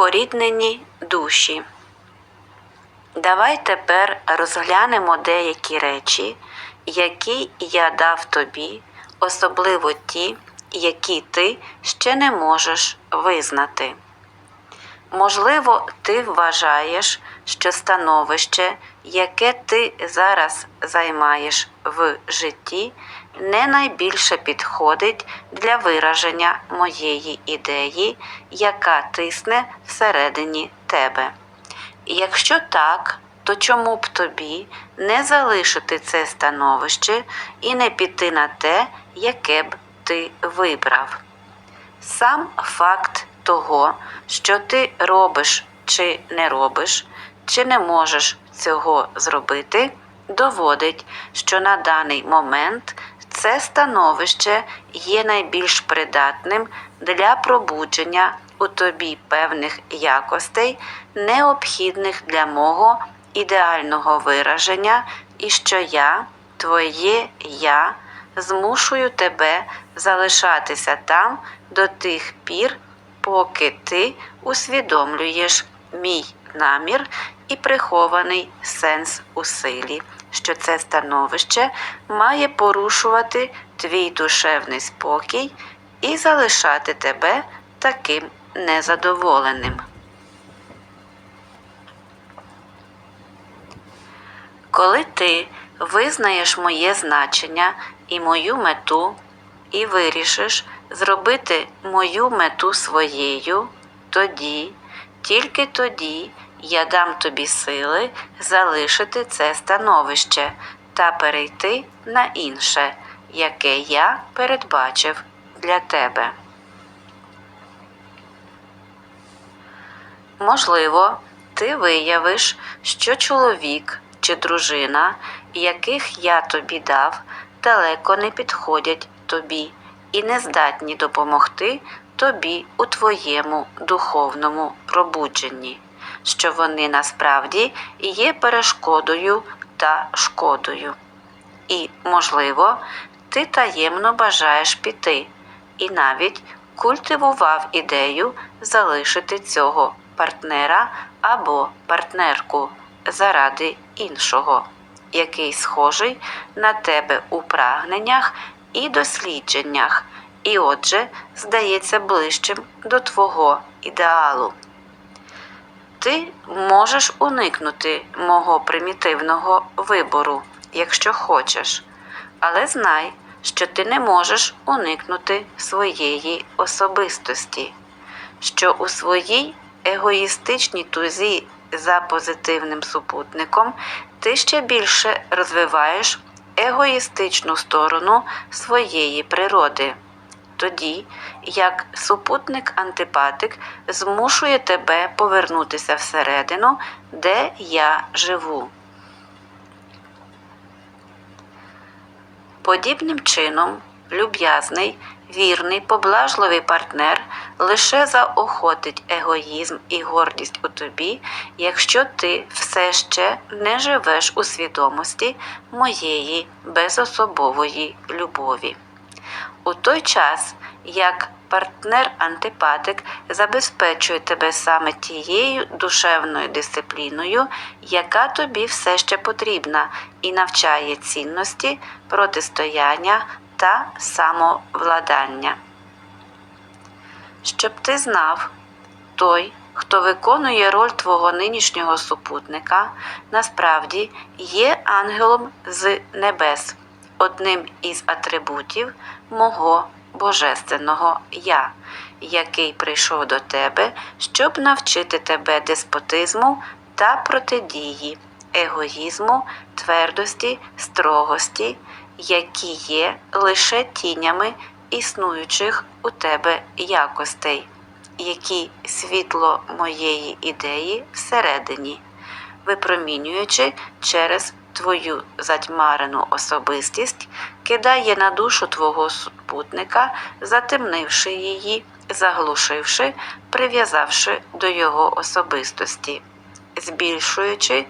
Споріднені душі. Давай тепер розглянемо деякі речі, які я дав тобі, особливо ті, які ти ще не можеш визнати. Можливо, ти вважаєш, що становище, яке ти зараз займаєш в житті, не найбільше підходить для вираження моєї ідеї, яка тисне всередині тебе. Якщо так, то чому б тобі не залишити це становище і не піти на те, яке б ти вибрав? Сам факт того, що ти робиш чи не робиш, чи не можеш цього зробити, доводить, що на даний момент це становище є найбільш придатним для пробудження у тобі певних якостей, необхідних для мого ідеального вираження, і що я, твоє я, змушую тебе залишатися там до тих пір, поки ти усвідомлюєш мій намір і прихований сенс у силі, що це становище має порушувати твій душевний спокій і залишати тебе таким незадоволеним. Коли ти визнаєш моє значення і мою мету, і вирішиш зробити мою мету своєю, тоді, тільки тоді я дам тобі сили залишити це становище та перейти на інше, яке я передбачив для тебе. Можливо, ти виявиш, що чоловік чи дружина, яких я тобі дав, далеко не підходять тобі і не здатні допомогти тобі у твоєму духовному пробудженні, що вони насправді є перешкодою та шкодою. І, можливо, ти таємно бажаєш піти, і навіть культивував ідею залишити цього партнера або партнерку заради іншого, який схожий на тебе у прагненнях і дослідженнях, і отже, здається ближчим до твого ідеалу. Ти можеш уникнути мого примітивного вибору, якщо хочеш, але знай, що ти не можеш уникнути своєї особистості, що у своїй егоїстичній тузі за позитивним супутником ти ще більше розвиваєш егоїстичну сторону своєї природи. Тоді, як супутник-антипатик змушує тебе повернутися всередину, де я живу. Подібним чином, люб'язний, вірний, поблажливий партнер лише заохотить егоїзм і гордість у тобі, якщо ти все ще не живеш у свідомості моєї безособової любові. У той час, як партнер-антипатик забезпечує тебе саме тією душевною дисципліною, яка тобі все ще потрібна, і навчає цінності протистояння та самовладання. Щоб ти знав, той, хто виконує роль твого нинішнього супутника, насправді є ангелом з небес, одним із атрибутів мого Божественного Я, який прийшов до тебе, щоб навчити тебе деспотизму та протидії, егоїзму, твердості, строгості, які є лише тінями існуючих у тебе якостей, які світло моєї ідеї всередині, випромінюючи через твою затьмарену особистість, кидає на душу твого супутника, затемнивши її, заглушивши, прив'язавши до його особистості, збільшуючи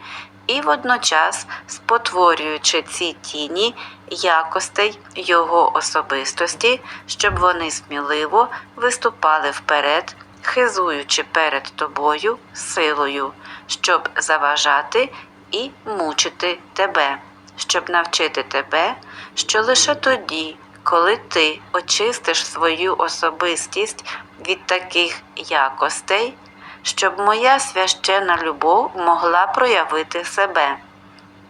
і водночас спотворюючи ці тіні якостей його особистості, щоб вони сміливо виступали вперед хизуючи перед тобою силою, щоб заважати і мучити тебе, щоб навчити тебе, що лише тоді, коли ти очистиш свою особистість від таких якостей, щоб моя священна любов могла проявити себе.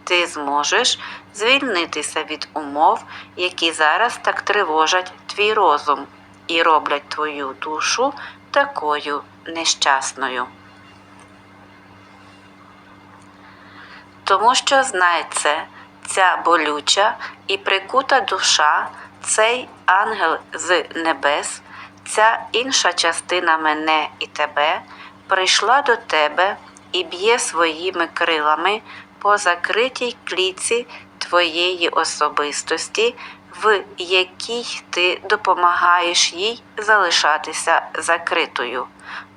Ти зможеш звільнитися від умов, які зараз так тривожать твій розум і роблять твою душу такою нещасною. Тому що знай це, ця болюча і прикута душа, цей ангел з небес, ця інша частина мене і тебе прийшла до тебе і б'є своїми крилами по закритій кліці твоєї особистості, в якій ти допомагаєш їй залишатися закритою,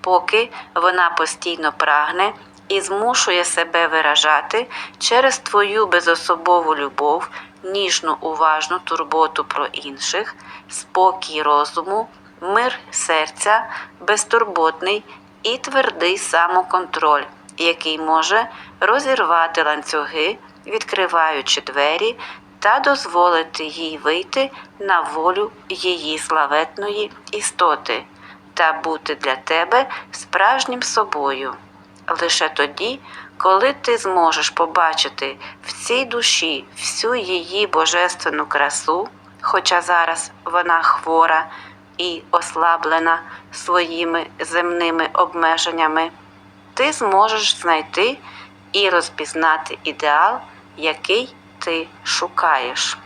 поки вона постійно прагне і змушує себе виражати через твою безособову любов, ніжну уважну турботу про інших, спокій розуму, мир серця, безтурботний і твердий самоконтроль, який може розірвати ланцюги, відкриваючи двері та дозволити їй вийти на волю її славетної істоти та бути для тебе справжнім собою. Лише тоді, коли ти зможеш побачити в цій душі всю її божественну красу, хоча зараз вона хвора і ослаблена своїми земними обмеженнями, ти зможеш знайти і розпізнати ідеал, який ти шукаєш.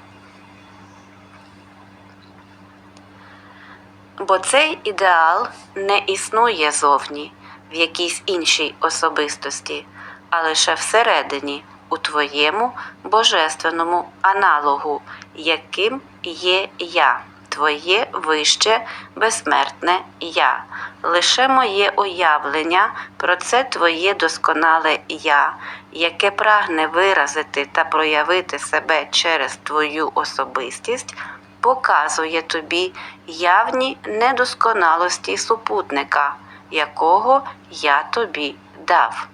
Бо цей ідеал не існує зовні в якійсь іншій особистості, а лише всередині, у твоєму божественному аналогу, яким є я, твоє вище безсмертне я, лише моє уявлення про це твоє досконале я, яке прагне виразити та проявити себе через твою особистість. Показує тобі явні недосконалості супутника, якого я тобі дав.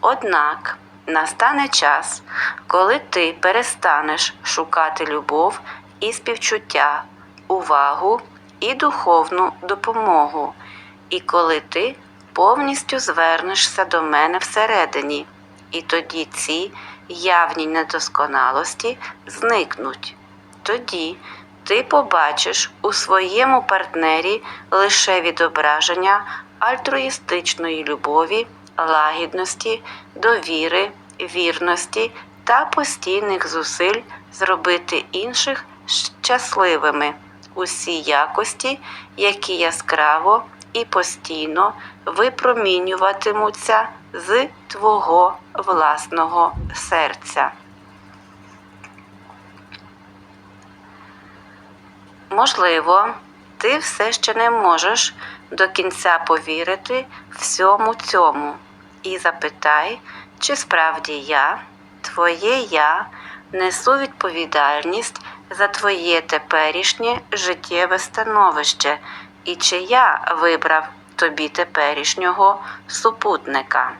Однак настане час, коли ти перестанеш шукати любов і співчуття, увагу і духовну допомогу, і коли ти повністю звернешся до мене всередині, і тоді ці явні недосконалості зникнуть. Тоді ти побачиш у своєму партнері лише відображення альтруїстичної любові, лагідності, довіри, вірності та постійних зусиль зробити інших щасливими, усі якості, які яскраво і постійно випромінюватимуться з твого власного серця. Можливо, ти все ще не можеш до кінця повірити всьому цьому і запитай, чи справді я, твоє я, несу відповідальність за твоє теперішнє життєве становище, і чи я вибрав тобі теперішнього супутника.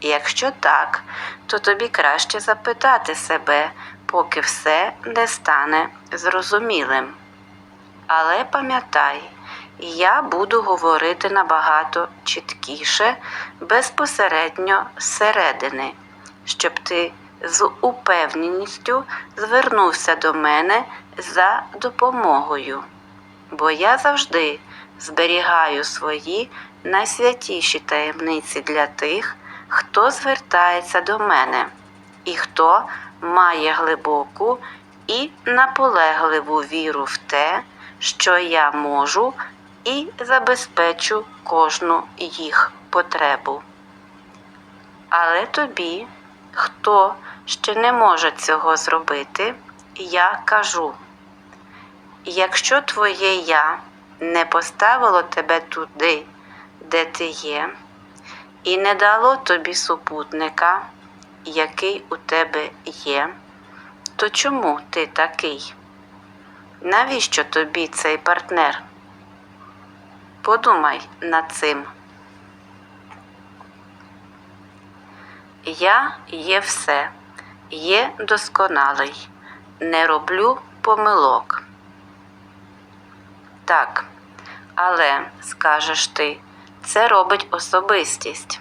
Якщо так, то тобі краще запитати себе, поки все не стане зрозумілим. Але пам'ятай, я буду говорити набагато чіткіше, безпосередньо зсередини, щоб ти з упевненістю звернувся до мене за допомогою. Бо я завжди зберігаю свої найсвятіші таємниці для тих, хто звертається до мене, і хто має глибоку і наполегливу віру в те, що я можу і забезпечу кожну їх потребу. Але тобі, хто ще не може цього зробити, я кажу: якщо твоє я не поставило тебе туди, де ти є, і не дало тобі супутника, який у тебе є, то чому ти такий? Навіщо тобі цей партнер? Подумай над цим. Я є все, є досконалий, не роблю помилок. Так, але, скажеш ти, це робить особистість.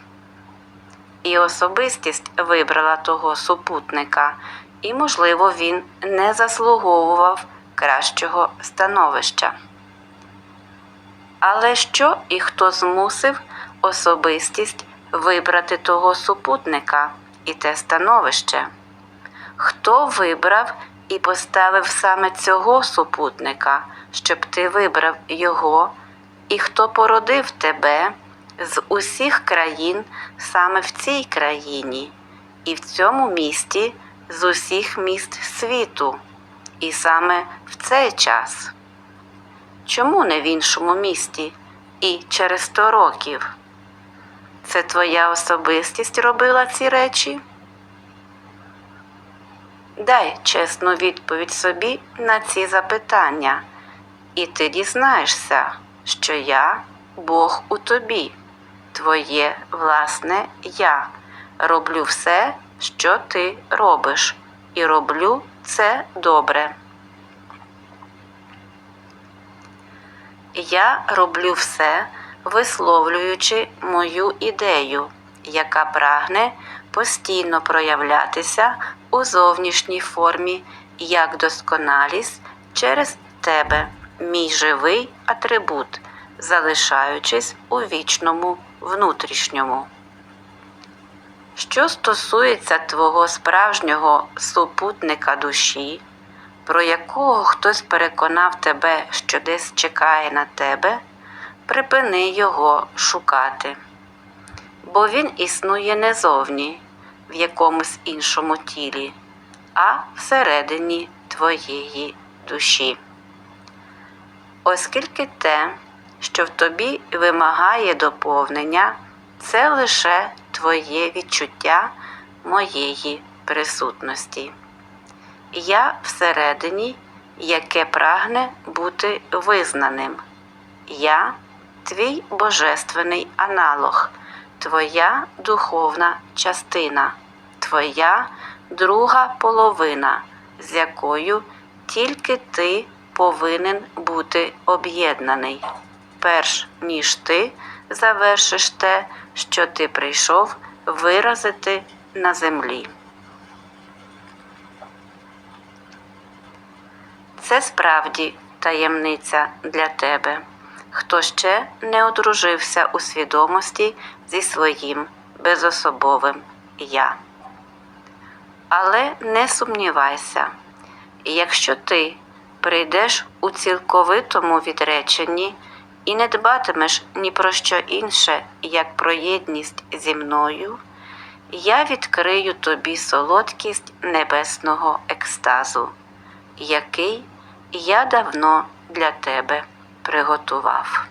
І особистість вибрала того супутника, і, можливо, він не заслуговував кращого становища. Але що і хто змусив особистість вибрати того супутника і те становище? Хто вибрав і поставив саме цього супутника, щоб ти вибрав його, і хто породив тебе з усіх країн саме в цій країні, і в цьому місті з усіх міст світу, і саме в цей час? Чому не в іншому місті і через сто років? Це твоя особистість робила ці речі? Дай чесну відповідь собі на ці запитання, і ти дізнаєшся, що я Бог у тобі, твоє власне я. Роблю все, що ти робиш, і роблю це добре. Я роблю все, висловлюючи мою ідею, яка прагне постійно проявлятися у зовнішній формі як досконалість через тебе, мій живий атрибут, залишаючись у вічному внутрішньому. Що стосується твого справжнього супутника душі, про якого хтось переконав тебе, що десь чекає на тебе, припини його шукати. Бо він існує не зовні, в якомусь іншому тілі, а всередині твоєї душі. Оскільки те, що в тобі вимагає доповнення, це лише твоє відчуття моєї присутності. Я всередині, яке прагне бути визнаним. Я твій божественний аналог, твоя духовна частина, твоя друга половина, з якою тільки ти повинен бути об'єднаний, перш ніж ти завершиш те, що ти прийшов виразити на землі. Це справді таємниця для тебе, хто ще не одружився у свідомості зі своїм безособовим я. Але не сумнівайся, якщо ти прийдеш у цілковитому відреченні і не дбатимеш ні про що інше, як про єдність зі мною, я відкрию тобі солодкість небесного екстазу, який я давно для тебе приготував.